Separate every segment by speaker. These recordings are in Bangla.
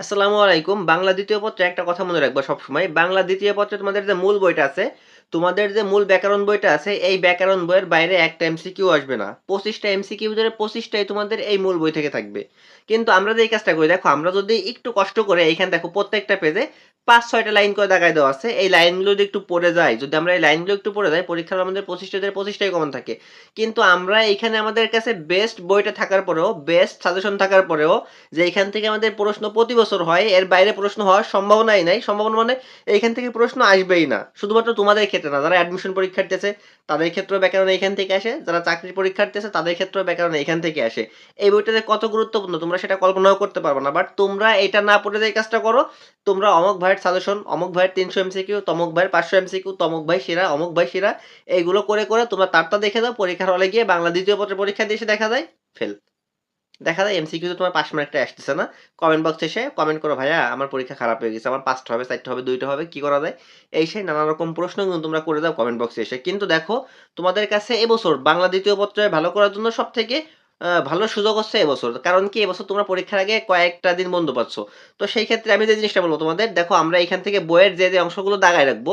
Speaker 1: আসসালামু আলাইকুম। বাংলা দ্বিতীয় পত্রে একটা কথা মনে রাখবা সবসময়। বাংলা দ্বিতীয় পত্রে তোমাদের যে মূল বইটা আছে, তোমাদের যে মূল ব্যাকরণ বইটা আছে, এই ব্যাকরণ বইয়ের বাইরে একটা এমসিকিউ আসবে না। পঁচিশটা এমসিকিউ ধরে পঁচিশটাই তোমাদের এই মূল বই থেকে থাকবে। কিন্তু আমরা যে এই কাজটা করি, দেখো, আমরা যদি একটু কষ্ট করে, এইখানে দেখো, প্রত্যেকটা পেজে পাঁচ, ছয়টা লাইন করে দেখায় দেওয়া আছে। এই লাইনগুলো যদি একটু পড়ে যায়, যদি আমরা এই লাইনগুলো একটু পড়ে যাই, পরীক্ষার আমাদের পঁচিশটা ধরে পঁচিশটাই কমন থাকে। কিন্তু আমরা এখানে আমাদের কাছে বেস্ট বইটা থাকার পরেও বেস্ট সাজেশন থাকার পরেও যে এখান থেকে আমাদের প্রশ্ন প্রতি বছর হয়, এর বাইরে প্রশ্ন হওয়ার সম্ভাবনাই নাই। সম্ভাবনা মানে এইখান থেকে প্রশ্ন আসবেই না। শুধুমাত্র তোমাদের ক্ষেত্রে না, যারা অ্যাডমিশন পরীক্ষার্থী আছে তাদের ক্ষেত্রেও ব্যাকরণ এখান থেকে আসে। যারা চাকরির পরীক্ষার্থী আছে তাদের ক্ষেত্রেও ব্যাকরণ এখান থেকে আসে। এই বইটাতে কত গুরুত্বপূর্ণ, তোমরা সেটা কল্পনাও করতে পারবে না। বাট তোমরা এটা না পড়ে যে কাজটা করো, তোমরা অমক ভাইয়ের সাজেশন অমক ভাইয়ের তিনশো এমসিকিউ তমক ভাইয়ের পাঁচশো এমসিকিউ তমক ভাই সেরা, অমক ভাই সেরা, এইগুলো করে করে তোমরা তারটা দেখে দাও, পরীক্ষার হলে গিয়ে বাংলা দ্বিতীয় পত্রের পরীক্ষা দিয়ে দেখা যায় ফেল। দেখা যায় এমসিকিউ তোমার পাঁচ মার্কটা আসতেছে না? কমেন্ট বক্সে এসে কমেন্ট করো, ভাইয়া, আমার পরীক্ষা খারাপ হয়ে গেছে, আমার পাঁচটা হবে, চারটা হবে, দুইটা হবে, কি করা যায়? এই সেই নানা রকম প্রশ্ন কিন্তু তোমরা করে দাও কমেন্ট বক্সে এসে। কিন্তু দেখো, তোমাদের কাছে এবছর বাংলা দ্বিতীয় পত্রে ভালো করার জন্য সব থেকে ভালো সুযোগ হচ্ছে এবছর কারণ কি এবছর তোমরা পরীক্ষার আগে কয়েকটা দিন বন্ধ পাচ্ছ। তো সেই ক্ষেত্রে আমি যে জিনিসটা বলব তোমাদের, দেখো আমরা এখান থেকে বইয়ের যে যে অংশগুলো দাগায় রাখব,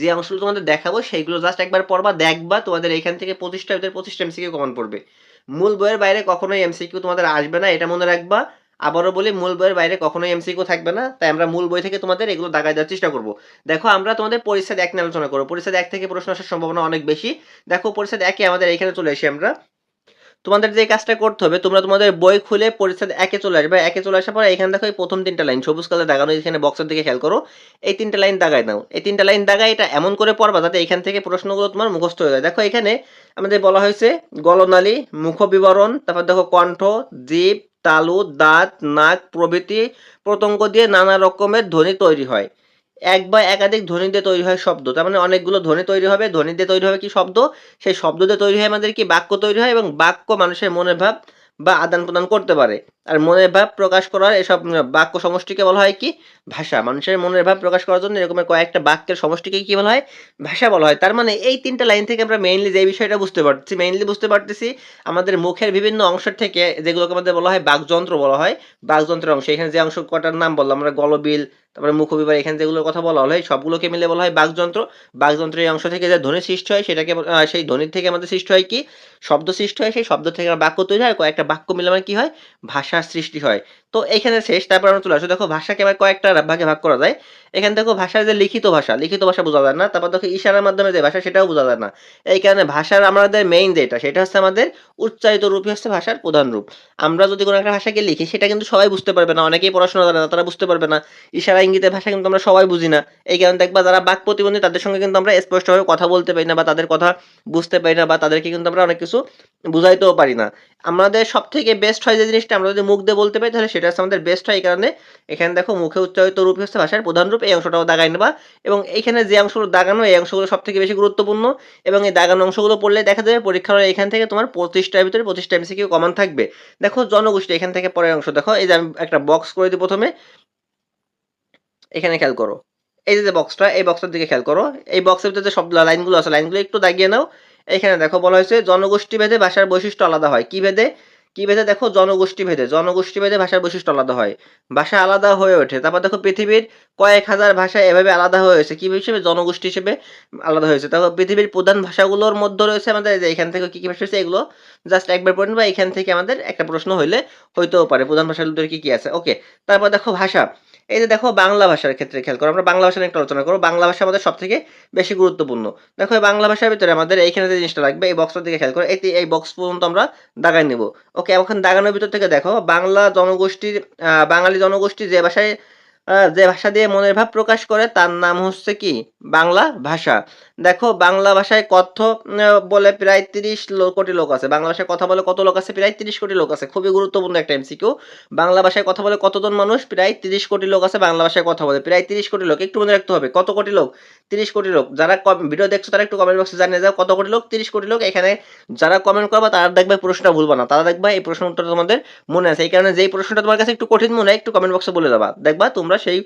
Speaker 1: যে অংশগুলো তোমাদের দেখাবো, সেইগুলো জাস্ট একবার পড়বা, দেখবা তোমাদের এখান থেকে পঁচিশটা ভিতরে পঁচিশটা এমসিকিউ কমন পড়বে। মূল বইয়ের বাইরে কখনোই এমসিকিউ তোমাদের আসবে না, এটা মনে রাখবা। আবারও বলি, মূল বইয়ের বাইরে কখনোই এমসিকিউ থাকবে না, তাই আমরা মূল বই থেকে তোমাদের এগুলো দাগায় দেওয়ার চেষ্টা করব। দেখো আমরা তোমাদের পরিচ্ছেদ এক নিয়ে আলোচনা করব। পরিচ্ছেদ এক থেকে প্রশ্ন আসার সম্ভাবনা অনেক বেশি। দেখো পরিচ্ছেদ একে আমাদের এখানে চলে এসে আমরা। তোমাদের যে কাজটা করতে হবে, তোমরা তোমাদের বই খুলে পরিচ্ছেদ একে চলে আসবে। একে চলে আসার পরে এখানে দেখো এই প্রথম তিনটা লাইন, সবুজ কালার দাগানো এখানে বক্সের দিকে খেয়াল করো, এই তিনটা লাইন দাগায় নাও। এই তিনটা লাইন দাগায় এটা এমন করে পড়বা যাতে এখান থেকে প্রশ্নগুলো তোমার মুখস্থ হয়ে যায়। দেখো এখানে আমাদের বলা হয়েছে, গলনালী মুখ বিবরণ তারপর দেখো কণ্ঠ, জীব, তালু, দাঁত, নাক প্রভৃতি প্রত্যঙ্গ দিয়ে নানা রকমের ধ্বনি তৈরি হয়। এক বা একাধিক ধ্বনি দিয়ে তৈরি হয় শব্দ। তার মানে অনেকগুলো ধ্বনি তৈরি হবে, ধ্বনি দিয়ে তৈরি হবে কি শব্দ? সেই শব্দ দিয়ে তৈরি হয় আমাদের কি বাক্য তৈরি হয় এবং বাক্য মানুষের মনের ভাব বা আদান প্রদান করতে পারে। আর মনের ভাব প্রকাশ করার এসব বাক্য সমষ্টিকে বলা হয় কি? ভাষা। মানুষের মনের ভাব প্রকাশ করার জন্য এরকম কয়েকটা বাক্যের সমষ্টিকে কি বলা হয়? ভাষা বলা হয়। তার মানে এই তিনটা লাইন থেকে আমরা মেইনলি যে বিষয়টা বুঝতে পারছি মেইনলি বুঝতে পারতেছি, আমাদের মুখের বিভিন্ন অংশ থেকে যেগুলোকে আমাদের বলা হয় বাকযন্ত্র বলা হয়, বাকযন্ত্রের অংশ। এখানে যে অংশ কটার নাম বললাম, আমরা গলবিল, তারপরে মুখবিবার, এখানে যেগুলোর কথা বলা হলো সবগুলোকে মিলে বলা হয় বাকযন্ত্র। বাকযন্ত্রের অংশ থেকে যে ধ্বনি সৃষ্টি হয়, সেটাকে সেই ধ্বনির থেকে আমাদের সৃষ্টি হয় কি? শব্দ সৃষ্টি হয়, সেই শব্দ থেকে বাক্য তৈরি হয় কয়েকটা বাক্য মিলে মানে কি হয়? ভাষার সৃষ্টি হয়। তো এখানে শেষ, তারপর আমরা চলে আসো। দেখো, ভাষাকে আবার কয়েকটা ভাগে ভাগ করা যায়। এখানে দেখো, ভাষার যে লিখিত ভাষা লিখিত ভাষা বোঝা যায় না। তারপর দেখো, ইশারার মাধ্যমে যে ভাষা, সেটাও বোঝা যায় না। এই কারণে ভাষার আমাদের মেইন যেটা, সেটা হচ্ছে আমাদের উচ্চারিত রূপই হচ্ছে ভাষার প্রধান রূপ। আমরা যদি কোনো একটা ভাষাকে লিখি, সেটা কিন্তু সবাই বুঝতে পারবে না। অনেকেই পড়াশোনা জানে না, তারা বুঝতে পারবে না। ইশারা, ইঙ্গিতের ভাষা কিন্তু আমরা সবাই বুঝি না। এই কারণে দেখবা, যারা বাক প্রতিবন্ধী, তাদের সঙ্গে কিন্তু আমরা স্পষ্টভাবে কথা বলতে পারি না, বা তাদের কথা বুঝতে পারি না, বা তাদেরকে কিন্তু আমরা অনেক কিছু বুঝাইতেও পারি না। আমাদের সব থেকে বেস্ট হয় যে জিনিসটা, আমরা যদি মুখ দিয়ে বলতে পারি, তাহলে সেটা হচ্ছে আমাদের বেস্ট হয় এই কারণে। এখানে দেখো মুখে উচ্চারিত রূপ হচ্ছে ভাষার প্রধান রূপ, এই অংশটাও দাগাই নেবা। এবং এইখানে যে অংশগুলো দাগানো, এই অংশগুলো সব থেকে বেশি গুরুত্বপূর্ণ। এবং এই দাগানো অংশগুলো পড়লে দেখা যাবে পরীক্ষার এখান থেকে তোমার পঁচিশটার ভিতরে পঁচিশটা এমসিকিউ কমন থাকবে। দেখো জনগোষ্ঠী, এখান থেকে পরের অংশ। দেখো এই যে আমি একটা বক্স করে দিই প্রথমে। এখানে খেয়াল করো। এই যে বক্সটা এই বক্সটার দিকে খেয়াল করো। এই বক্সের ভিতরে যে সব লাইনগুলো আছে লাইনগুলো একটু দাগিয়ে নাও। এখানে দেখো বলা হয়েছে, জনগোষ্ঠী ভেদে ভাষার বৈশিষ্ট্য আলাদা হয়। কি ভেদে? কি ভেদে? দেখো জনগোষ্ঠী ভেদে। জনগোষ্ঠী ভেদে ভাষার বৈশিষ্ট্য আলাদা হয়। ভাষা আলাদা হয়ে ওঠে। তারপর দেখো পৃথিবীর কয়েক হাজার ভাষা এভাবে আলাদা হয়েছে কি হিসেবে? জনগোষ্ঠী হিসেবে আলাদা হয়েছে তারপর পৃথিবীর প্রধান ভাষাগুলোর মধ্যে রয়েছে আমাদের এখান থেকে কি কি ভাষা রয়েছে, এগুলো জাস্ট একবার পড়েন বা এখান থেকে আমাদের একটা প্রশ্ন হইলে হইতেও পারে। প্রধান ভাষাগুলোর কি কি আছে? ওকে তারপর দেখো ভাষা। এই যে দেখো বাংলা ভাষার ক্ষেত্রে খেয়াল করো, আমরা বাংলা ভাষা নিয়ে একটু আলোচনা করো বাংলা ভাষা আমাদের সব থেকে বেশি গুরুত্বপূর্ণ। দেখো এই বাংলা ভাষার ভিতরে আমাদের এইখানে যে জিনিসটা লাগবে, এই বক্সটার দিকে খেয়াল করো, এই এই বক্স পর্যন্ত আমরা দাগাই নেব। ওকে এখন দাগানোর ভিতর থেকে দেখো, বাংলা জনগোষ্ঠীর বাঙালি জনগোষ্ঠী যে ভাষায় যে ভাষা দিয়ে মনের ভাব প্রকাশ করে, তার নাম হচ্ছে কি? বাংলা ভাষা। দেখো, বাংলা ভাষায় কথ্য বলে প্রায় তিরিশ কোটি লোক আছে। বাংলা ভাষায় কথা বলে কত লোক আছে? প্রায় তিরিশ কোটি লোক আছে। খুবই গুরুত্বপূর্ণ একটা এমসিকিউ বাংলা ভাষায় কথা বলে কতজন মানুষ? প্রায় তিরিশ কোটি লোক আছে বাংলা ভাষায় কথা বলে। প্রায় তিরিশ কোটি লোক। একটু মনে রাখতে হবে, কত কোটি লোক? তিরিশ কোটি লোক। যারা ভিডিও দেখছ, তারা একটু কমেন্ট বক্সে জানিয়ে যাও কত কোটি লোক? তিরিশ কোটি লোক। এখানে যারা কমেন্ট করবা, তারা দেখবে প্রশ্নটা ভুলবা না তারা দেখবা এই প্রশ্ন প্রশ্নটা তোমাদের মনে আছে। এই কারণে যেই প্রশ্নটা তোমার কাছে একটু কঠিন মনে হয়, একটু কমেন্ট বক্সে বলে দেবা। দেখবা তোমরা সেই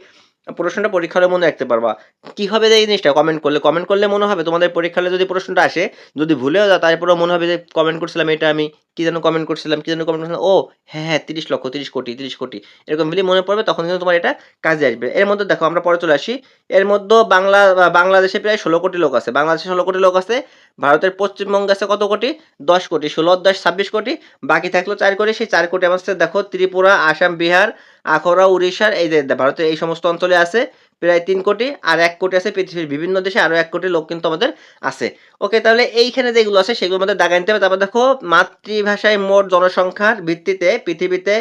Speaker 1: প্রশ্নটা পরীক্ষা মনে রাখতে পারবা। কি হবে এই জিনিসটা কমেন্ট করলে কমেন্ট করলে মনে হবে তোমাদের পরীক্ষা হলে যদি প্রশ্নটা আসে, যদি ভুলেও যাও, তারপরেও মনে হবে যে কমেন্ট করছিলাম, এটা আমি কি যেন কমেন্ট করছিলাম, কি যেন কমেন্ট করছিলাম, ও হ্যাঁ হ্যাঁ তিরিশ লক্ষ, তিরিশ কোটি তিরিশ কোটি, এরকম বলে মনে পড়বে, তখন কিন্তু তোমার এটা কাজে আসবে। এর মধ্যে দেখো, আমরা পরে চলে আসি। এর মধ্যে বাংলা বাংলাদেশে প্রায় ষোলো কোটি লোক আছে। বাংলাদেশে ষোলো কোটি লোক আছে, ভারতের পশ্চিমবঙ্গে আছে কত কোটি? দশ কোটি, ষোলো, দশ, ছাব্বিশ কোটি, বাকি থাকল চার কোটি। সেই চার কোটি আমার সাথে দেখো, ত্রিপুরা, আসাম, বিহার আখড়া, উড়িষ্যার, এই যে ভারতের এই সমস্ত অঞ্চলে আছে প্রায় তিন কোটি, আর এক কোটি আছে পৃথিবীর বিভিন্ন দেশে আরও এক কোটি লোক কিন্তু আমাদের আছে। ওকে তাহলে এইখানে যেগুলো আছে সেগুলোর মধ্যে দাগা নিতে হবে। তারপর দেখো, মাতৃভাষায় মোট জনসংখ্যার ভিত্তিতে পৃথিবীতে,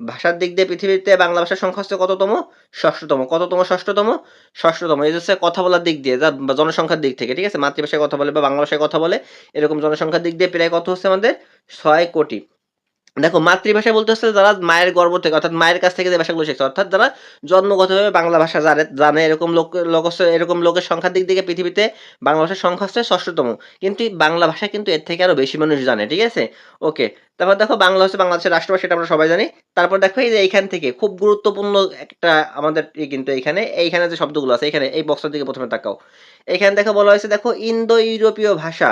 Speaker 1: ভাষার দিক দিয়ে পৃথিবীতে বাংলা ভাষার সংখ্যা হচ্ছে কততম? ষষ্ঠতম। কততম? ষষ্ঠতম? ষষ্ঠতম। এই হচ্ছে কথা বলার দিক দিয়ে যা জনসংখ্যার দিক থেকে, ঠিক আছে? মাতৃভাষায় কথা বলে বা বাংলা ভাষায় কথা বলে, এরকম জনসংখ্যার দিক দিয়ে প্রায় কত হচ্ছে আমাদের? ছয় কোটি। দেখো, মাতৃভাষা বলতে হচ্ছে যারা মায়ের গর্ব থেকে, অর্থাৎ মায়ের কাছ থেকে যে ভাষাগুলো শিখছে, অর্থাৎ যারা জন্মগতভাবে বাংলা ভাষা জানে জানে, এরকম লোক লোক এরকম লোকের সংখ্যার দিক থেকে পৃথিবীতে বাংলা ভাষার সংখ্যা হচ্ছে ষষ্ঠতম। কিন্তু বাংলা ভাষা কিন্তু এর থেকে আরও বেশি মানুষ জানে, ঠিক আছে? ওকে তারপর দেখো, বাংলা হচ্ছে বাংলাদেশের রাষ্ট্রভাষা এটা আমরা সবাই জানি। তারপর দেখো, এই যে এইখান থেকে, খুব গুরুত্বপূর্ণ একটা আমাদের কিন্তু এইখানে এইখানে যে শব্দগুলো আছে এখানে এই বক্সের দিকে প্রথমে তাকাও। এখানে দেখো বলা হয়েছে, দেখো ইন্দো ইউরোপীয় ভাষা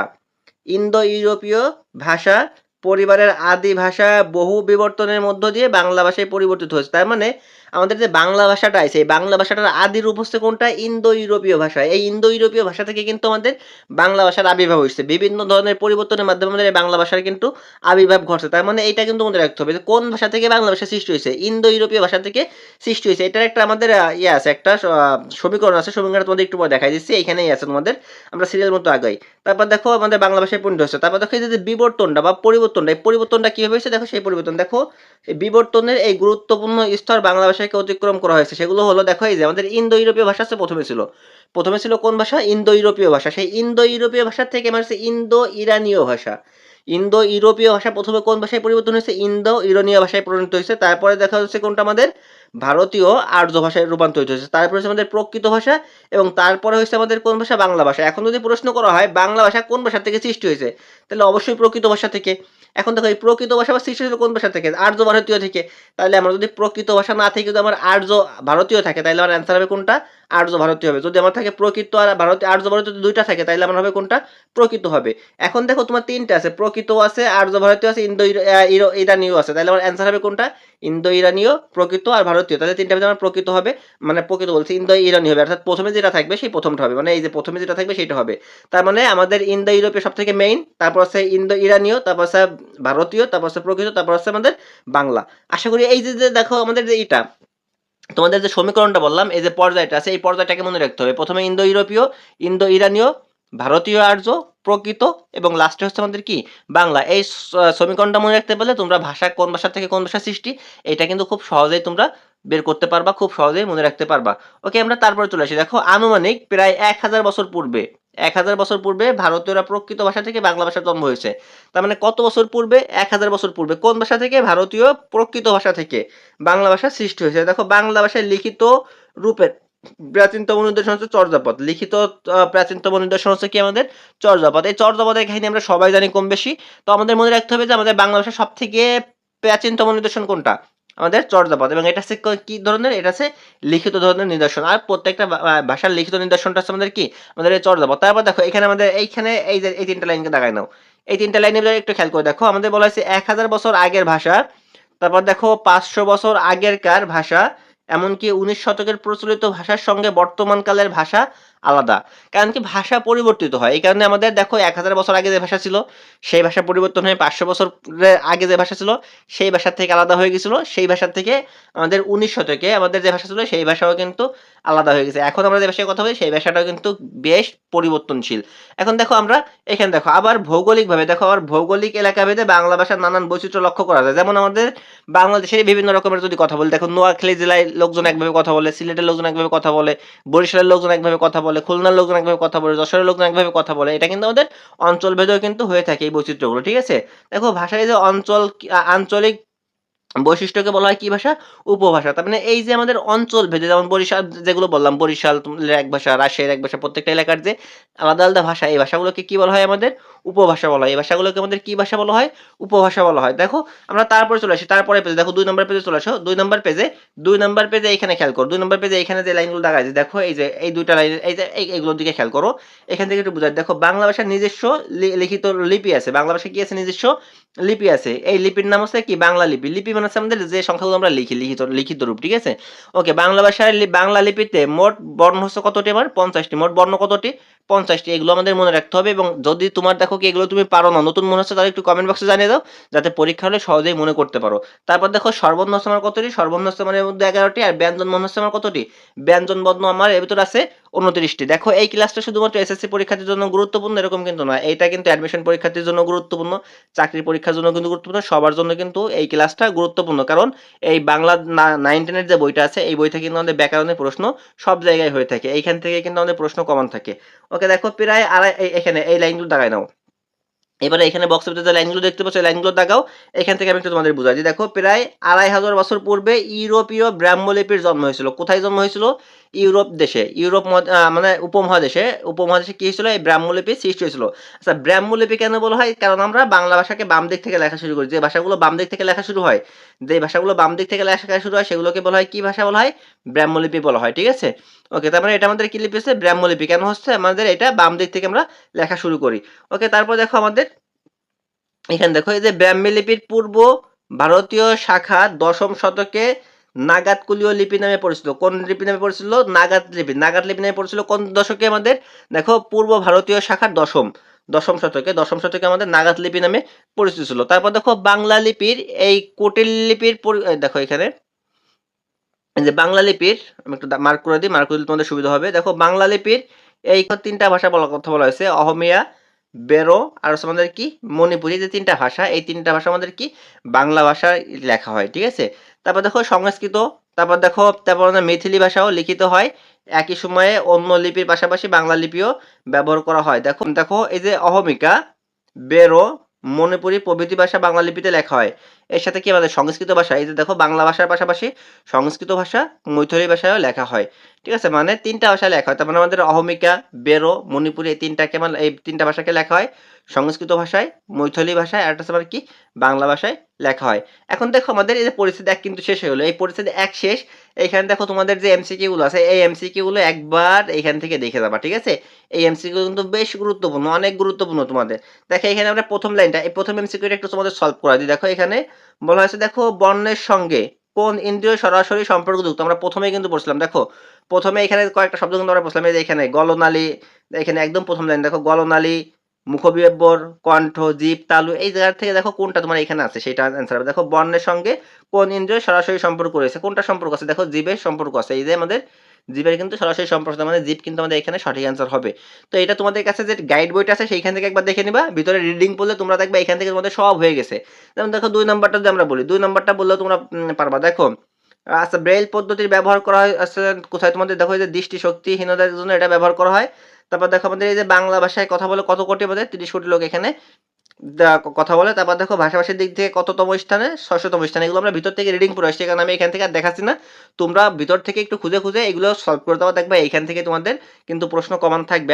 Speaker 1: ইন্দো ইউরোপীয় ভাষা পরিবারের আদি ভাষা বহু বিবর্তনের মধ্য দিয়ে বাংলা ভাষায় পরিবর্তিত হয়েছে। তার মানে আমাদের যে বাংলা ভাষাটা আছে, এই বাংলা ভাষাটার আদি রূপ হচ্ছে কোনটা? ইন্দো ইউরোপীয় ভাষা। এই ইন্দো ইউরোপীয় ভাষা থেকে কিন্তু আমাদের বাংলা ভাষার আবির্ভাব হয়েছে। বিভিন্ন ধরনের পরিবর্তনের মাধ্যমে আমাদের এই বাংলা ভাষার কিন্তু আবির্ভাব ঘটছে। তার মানে এটা কিন্তু আমাদের রাখতে হবে কোন ভাষা থেকে বাংলা ভাষা সৃষ্টি হয়েছে? ইন্দো ইউরোপীয় ভাষা থেকে সৃষ্টি হয়েছে। এটার একটা আমাদের ইয়ে আছে, একটা সমীকরণ আছে। সমীকরণ তোমাদের একটু পরে দেখাই দিচ্ছি। এখানেই আছে তোমাদের। আমরা সিরিয়াল মতো আগাই। তারপর দেখো আমাদের বাংলা ভাষায় পরিণত হচ্ছে তারপর দেখো এই যে বিবর্তনটা বা পরিবর্তনটা, এই পরিবর্তনটা কীভাবে হয়েছে? দেখো সেই পরিবর্তন। দেখো এই বিবর্তনের এই গুরুত্বপূর্ণ স্তর বাংলা ভাষাকে অতিক্রম করা হয়েছে, সেগুলো হলো, দেখো এই যে আমাদের ইন্দো ইউরোপীয় ভাষা আছে প্রথমে ছিল। প্রথমে ছিল কোন ভাষা? ইন্দো ইউরোপীয় ভাষা। সেই ইন্দো ইউরোপীয় ভাষা থেকে মানে ইন্দো ইরানীয় ভাষা। ইন্দো ইউরোপীয় ভাষা প্রথমে কোন ভাষায় পরিবর্তন হয়েছে? ইন্দো ইরানীয় ভাষায় পরিণত হয়েছে। তারপরে দেখা যাচ্ছে কোনটা আমাদের? ভারতীয় আর্য ভাষায় রূপান্তরিত হয়েছে। তারপরে হচ্ছে আমাদের প্রকৃত ভাষা এবং তারপরে হচ্ছে আমাদের কোন ভাষা? বাংলা ভাষা। এখন যদি প্রশ্ন করা হয়, বাংলা ভাষা কোন ভাষা থেকে সৃষ্টি হয়েছে? তাহলে অবশ্যই প্রকৃত ভাষা থেকে। এখন দেখো, এই প্রকৃত ভাষা বা সৃষ্টি হয়েছিল কোন ভাষা থেকে? আর্য ভারতীয় থেকে। তাহলে আমরা যদি প্রকৃত ভাষা না থেকে যদি আমার আর্য ভারতীয় থাকে, তাহলে আমার অ্যান্সার হবে কোনটা? আর্য ভারতীয় হবে। যদি আমার থাকে প্রকৃত আর ভারতীয় আর্য ভারতীয় দুইটা থাকে তাহলে আমার হবে কোনটা? প্রকৃত হবে। এখন দেখো তোমার তিনটা আছে প্রকৃত আছে, আর্য ভারতীয় আছে, ইন্দো ইরো- ইরানীয় আছে। তাহলে আমার অ্যান্সার হবে কোনটা? ইন্দো ইরানীয়, প্রকৃত আর ভারতীয়। তাহলে তিনটা ভিতরে আমার প্রকৃত হবে মানে প্রকৃত বলছে, ইন্দো ইরানীয় হবে। অর্থাৎ প্রথমে যেটা থাকবে সেই প্রথমটা হবে। মানে এই যে প্রথমে যেটা থাকবে সেটা হবে। তার মানে আমাদের ইন্দো ইউরোপীয় সব থেকে মেইন তারপর আছে ইন্দো ইরানীয়, তারপর আছে ভারতীয়, তারপর আছে প্রকৃত, তারপর আছে আমাদের বাংলা। আশা করি এই যে যে দেখো আমাদের যে এটা তোমাদের যে সমীকরণটা বললাম, এই যে পর্যায়টা আছে, এই পর্যায়টাকে মনে রাখতে হবে। প্রথমে ইন্দো ইউরোপীয় ইন্দো ইরানীয় ভারতীয় আর্য, প্রকৃত এবং লাস্টে হচ্ছে আমাদের কি? বাংলা। এই সমীকরণটা মনে রাখতে পারলে তোমরা ভাষা কোন ভাষা থেকে কোন ভাষা সৃষ্টি, এটা কিন্তু খুব সহজেই তোমরা বের করতে পারবা, খুব সহজেই মনে রাখতে পারবা। ওকে আমরা তারপরে চলে আসি। দেখো, আনুমানিক প্রায় এক হাজার বছর পূর্বে এক হাজার বছর পূর্বে ভারতীয়রা প্রকৃত ভাষা থেকে বাংলা ভাষার জন্ম হয়েছে। তার মানে কত বছর পূর্বে? এক হাজার বছর পূর্বে। কোন ভাষা থেকে? ভারতীয় প্রকৃত ভাষা থেকে বাংলা ভাষা সৃষ্টি হয়েছে। দেখো, বাংলা ভাষায় লিখিত রূপের প্রাচীনতম নিদর্শন হচ্ছে চর্যাপদ। লিখিত প্রাচীনতম নিদর্শন হচ্ছে কি আমাদের? চর্যাপদ। এই চর্যাপদের কাহিনী আমরা সবাই জানি কম বেশি। তো আমাদের মনে রাখতে হবে যে আমাদের বাংলা ভাষার সব থেকে প্রাচীনতম নিদর্শন কোনটা? আমাদের চর্যাপদ, এবং এটা হচ্ছে কি ধরনের? এটা হচ্ছে লিখিত ধরনের নিদর্শন। আর প্রত্যেকটা ভাষার লিখিত নিদর্শনটা হচ্ছে আমাদের কি? আমাদের এই চর্যাপদ। তারপর দেখো, এখানে আমাদের এইখানে এই যে, এই তিনটা লাইনকে দেখায় নাও। এই তিনটা লাইনে একটু খেয়াল করে দেখো। আমাদের বলা হয়েছে এক হাজার বছর আগের ভাষা, তারপর দেখো পাঁচশো বছর আগেরকার ভাষা এমনকি উনিশ শতকের প্রচলিত ভাষার সঙ্গে বর্তমানকালের ভাষা আলাদা। কারণ কি ভাষা পরিবর্তিত হয়। এই কারণে আমাদের দেখো এক হাজার বছর আগে যে ভাষা ছিল, সেই ভাষা পরিবর্তন হয়ে পাঁচশো বছরের আগে যে ভাষা ছিল, সেই ভাষার থেকে আলাদা হয়ে গেছিল। সেই ভাষার থেকে আমাদের উনিশ শতকে আমাদের যে ভাষা ছিল, সেই ভাষাও কিন্তু আলাদা হয়ে গেছে। এখন আমরা যে ভাষায় কথা বলি, সেই ভাষাটাও কিন্তু বেশ পরিবর্তনশীল। এখন দেখো আমরা এখানে দেখো, আবার ভৌগোলিকভাবে দেখো, আবার ভৌগোলিক এলাকা ভেদে বাংলা ভাষার নানান বৈচিত্র্য লক্ষ্য করা যায়। যেমন আমাদের বাংলাদেশের বিভিন্ন রকমের যদি কথা বলি, দেখো নোয়াখালী জেলায় লোকজন একভাবে কথা বলে, সিলেটের লোকজন একভাবে কথা বলে, বরিশালের লোকজন একভাবে কথা বলে, খুলনার লোকজন একভাবে কথা বলে, যশোরের লোকজন একভাবে কথা বলে, এটা কিন্তু আমাদের অঞ্চল ভেদেও কিন্তু হয়ে থাকে এই বৈচিত্র্যগুলো, ঠিক আছে? দেখো, ভাষায় যে অঞ্চল, আঞ্চলিক বৈশিষ্ট্যকে বলা হয় কি ভাষা? উপভাষা। তার মানে এই যে আমাদের অঞ্চল ভেদে, যেমন বরিশাল যেগুলো বললাম, বরিশাল এক ভাষা, রাজশাহীর এক ভাষা, প্রত্যেকটা এলাকার যে আলাদা আলাদা ভাষা, এই ভাষাগুলোকে কি বলা হয় আমাদের? উপভাষা বলা হয়। এই ভাষাগুলোকে আমাদের কি ভাষা বলা হয়? উপভাষা বলা হয়। দেখো, আমরা তারপরে চলে আসি। তারপরে পেজে, দেখো, দুই নম্বর পেজে চলে আসো। দুই নম্বর পেজে, দুই নম্বর পেজে এখানে খেয়াল করো। দুই নম্বর পেজে এখানে যে লাইনগুলো দেখা আছে দেখো, এই যে, এই দুইটা লাইন, এই যে, এই- এইগুলোর দিকে খেয়াল করো। এখান থেকে একটু বুঝাই, দেখো, বাংলা ভাষার নিজস্ব লিখিত লিপি আছে। বাংলা ভাষা কি আছে? নিজস্ব লিপি আছে। এই লিপির নাম হচ্ছে কি? বাংলা লিপি। লিপি মানে হচ্ছে আমাদের যে সংখ্যাগুলো আমরা লিখি, লিখিত লিখিত রূপ, ঠিক আছে? ওকে, বাংলা ভাষার লি- বাংলা লিপিতে মোট বর্ণ হচ্ছে কতটি আমার পঞ্চাশটি। মোট বর্ণ কতটি? পঞ্চাশটি, এগুলো আমাদের মনে রাখতে হবে এবং যদি তোমার দেখো কি এগুলো তুমি পারো না, নতুন মনে হচ্ছে তাহলে একটু কমেন্ট বক্সে জানিয়ে দাও, যাতে পরীক্ষা হলে সহজেই মনে করতে পারো। তারপর দেখো হচ্ছে আমার কতটি? আমার এর মধ্যে এগারোটি আর ব্যঞ্জন বর্ণ হচ্ছে আমার কতটি? ব্যঞ্জন বর্ণ আমার এর ভিতর আছে উনত্রিশটি। দেখো এই ক্লাসটা শুধুমাত্র এসএসসি পরীক্ষার্থীর জন্য গুরুত্বপূর্ণ, এরকম কিন্তু নয়। এটা কিন্তু অ্যাডমিশন পরীক্ষার্থীর জন্য গুরুত্বপূর্ণ, চাকরির পরীক্ষার জন্য কিন্তু গুরুত্বপূর্ণ, সবার জন্য কিন্তু এই ক্লাসটা গুরুত্বপূর্ণ। কারণ এই বাংলা নাইন টেনের যে বইটা আছে, এই বই থেকে কিন্তু আমাদের ব্যাকরণের প্রশ্ন সব জায়গায় হয়ে থাকে। এইখান থেকে কিন্তু আমাদের প্রশ্ন কমন থাকে। ওকে দেখো প্রায় আড়াই এখানে, এই লাইনগুলো দাগাই নাও। এবারে এখানে বক্স অফিসে যে লাইনগুলো দেখতে পাচ্ছ লাইনগুলো দেখাও এখান থেকে আমি একটু তোমাদের বুঝাই। যে দেখো, প্রায় আড়াই হাজার বছর পূর্বে ইউরোপীয় ব্রাহ্মলিপির জন্ম হয়েছিল। কোথায় জন্ম হয়েছিল? ইউরোপ দেশে, ইউরোপ মানে উপমহাদেশে উপমহাদেশে কি হয়েছিল? এই ব্রাহ্মলিপি সৃষ্টি হয়েছিল। আচ্ছা ব্রাহ্মলিপি কেন বলা হয়? কারণ আমরা বাংলা ভাষাকে বাম দিক থেকে লেখা শুরু করি। যে ভাষাগুলো বাম দিক থেকে লেখা শুরু হয়, যে ভাষাগুলো বাম দিক থেকে লেখা শুরু হয়, সেগুলোকে বলা হয় কি ভাষা বলা হয়? ব্রাহ্মলিপি বলা হয়, ঠিক আছে? ওকে, তার মানে এটা আমাদের কি লিপি হচ্ছে? ব্রাহ্মলিপি। কেন হচ্ছে? আমাদের এটা বাম দিক থেকে আমরা লেখা শুরু করি। ওকে, তারপর দেখো আমাদের, এখানে দেখো, এই যে ব্রাহ্মী লিপির পূর্ব ভারতীয় শাখা দশম শতকে নাগাতকুলীয় লিপি নামে পরিচিত। কোন লিপি নামে পড়েছিল নাগাত লিপি। নাগাত লিপি নামে পড়েছিল কোন দশকে আমাদের? দেখো, পূর্ব ভারতীয় শাখার দশম দশম শতকে দশম শতকে আমাদের নাগাত লিপি নামে পরিচিত ছিল। তারপর দেখো, বাংলা লিপির এই কুটিল লিপির দেখো এখানে। যে বাংলা লিপির, আমি একটু মার্ক করে দিই মার্ক করে দিলে তোমাদের সুবিধা হবে। দেখো, বাংলা লিপির এই তিনটা ভাষা বলার কথা বলা হয়েছে। অহমিয়া বেরো আর হচ্ছে আমাদের কি মণিপুরি যে তিনটা ভাষা, এই তিনটা ভাষা আমাদের কি বাংলা ভাষায় লেখা হয়, ঠিক আছে? তারপর দেখো সংস্কৃত, তারপর দেখো, তারপর আমাদের মেথিলি ভাষাও লিখিত হয়। একই সময়ে অন্য লিপির পাশাপাশি বাংলা লিপিও ব্যবহার করা হয়। দেখো দেখো, এই যে অহমিকা, বেরো, মণিপুরি প্রভৃতি ভাষা বাংলা লিপিতে লেখা হয়। এর সাথে কি আমাদের সংস্কৃত ভাষা? এই যে দেখো, বাংলা ভাষার পাশাপাশি সংস্কৃত ভাষা, মৈথিলি ভাষায়ও লেখা হয়। ঠিক আছে? মানে তিনটা ভাষায় লেখা হয়। তার মানে আমাদের অহমিকা, বেরো, মণিপুরি এই তিনটাকে মানে এই তিনটা ভাষাকে লেখা হয়। সংস্কৃত ভাষায়, মৈথিলি ভাষায়, আর একটা হচ্ছে কি? বাংলা ভাষায় লেখা হয়। এখন দেখো, আমাদের এই যে পরিস্থিতি এক কিন্তু শেষ হয়ে গেলো। এই পরিস্থিতি এক শেষ। এইখানে দেখো, তোমাদের যে এমসিকিউ গুলো আছে, এই এমসিকিউ গুলো একবার এইখান থেকে দেখে যাবা। ঠিক আছে? এই এমসিকিউ কিন্তু বেশ গুরুত্বপূর্ণ, অনেক গুরুত্বপূর্ণ তোমাদের। দেখো এখানে আমরা প্রথম লাইনটা, এই প্রথম এমসিকিউটা একটু তোমাদের সলভ করা দিই। দেখো, এখানে বলা হয়েছে, দেখো, বর্ণের সঙ্গে কোন ইন্দ্রিয় সরাসরি সম্পর্কযুক্ত? আমরা প্রথমেই কিন্তু পড়ছিলাম, দেখো, প্রথমে এখানে কয়েকটা শব্দ কিন্তু আমরা পড়ছিলাম, এই এখানে গলনালী, এখানে একদম প্রথম লাইন, দেখো, গলনালী মুখবিব্বর কণ্ঠ, জীব, তালু, এই জায়গা থেকে দেখো কোনটা তোমার এখানে আছে, সেটা অ্যান্সার হবে। দেখো, বর্ণের সঙ্গে কোন ইন্দ্রিয় সরাসরি সম্পর্ক রয়েছে, কোনটা সম্পর্ক আছে? দেখো, জীবের সম্পর্ক আছে, এই যে আমাদের জীবের কিন্তু সরাসরি সম্পর্ক মানে জিপ কিন্তু আমাদের এখানে সঠিক অ্যান্সার হবে। তো এটা তোমাদের কাছে যে গাইড বইটা আছে, সেইখান থেকে একবার দেখে নিবা। ভিতরে রিডিং পড়লে তোমরা দেখবে এখান থেকে তোমাদের সব হয়ে গেছে। যেমন দেখো, দুই নম্বরটা যদি আমরা বলি, দুই নম্বরটা বললেও তোমরা পারবা। দেখো আচ্ছা ব্রেইল পদ্ধতির ব্যবহার করা হয় আচ্ছা কোথায় তোমাদের দেখো যে দৃষ্টিশক্তিহীনতার জন্য এটা ব্যবহার করা হয়। তারপর দেখো আমাদের এই যে বাংলা ভাষায় কথা বলে কত কোটি আমাদের তিরিশ কোটি লোক এখানে। কথা বলে, তারপর দেখো ভাষাভাষীর দিক থেকে কততম স্থানে? ষষ্ঠতম স্থানে। এগুলো আমরা ভিতর থেকে রিডিং পড়ে আসছি, কারণ আমি এখান থেকে আর দেখাচ্ছি না। তোমরা ভিতর থেকে একটু খুঁজে খুঁজে এগুলো সলভ করে দেওয়া দেখবে এখান থেকে তোমাদের কিন্তু প্রশ্ন কমান থাকবে।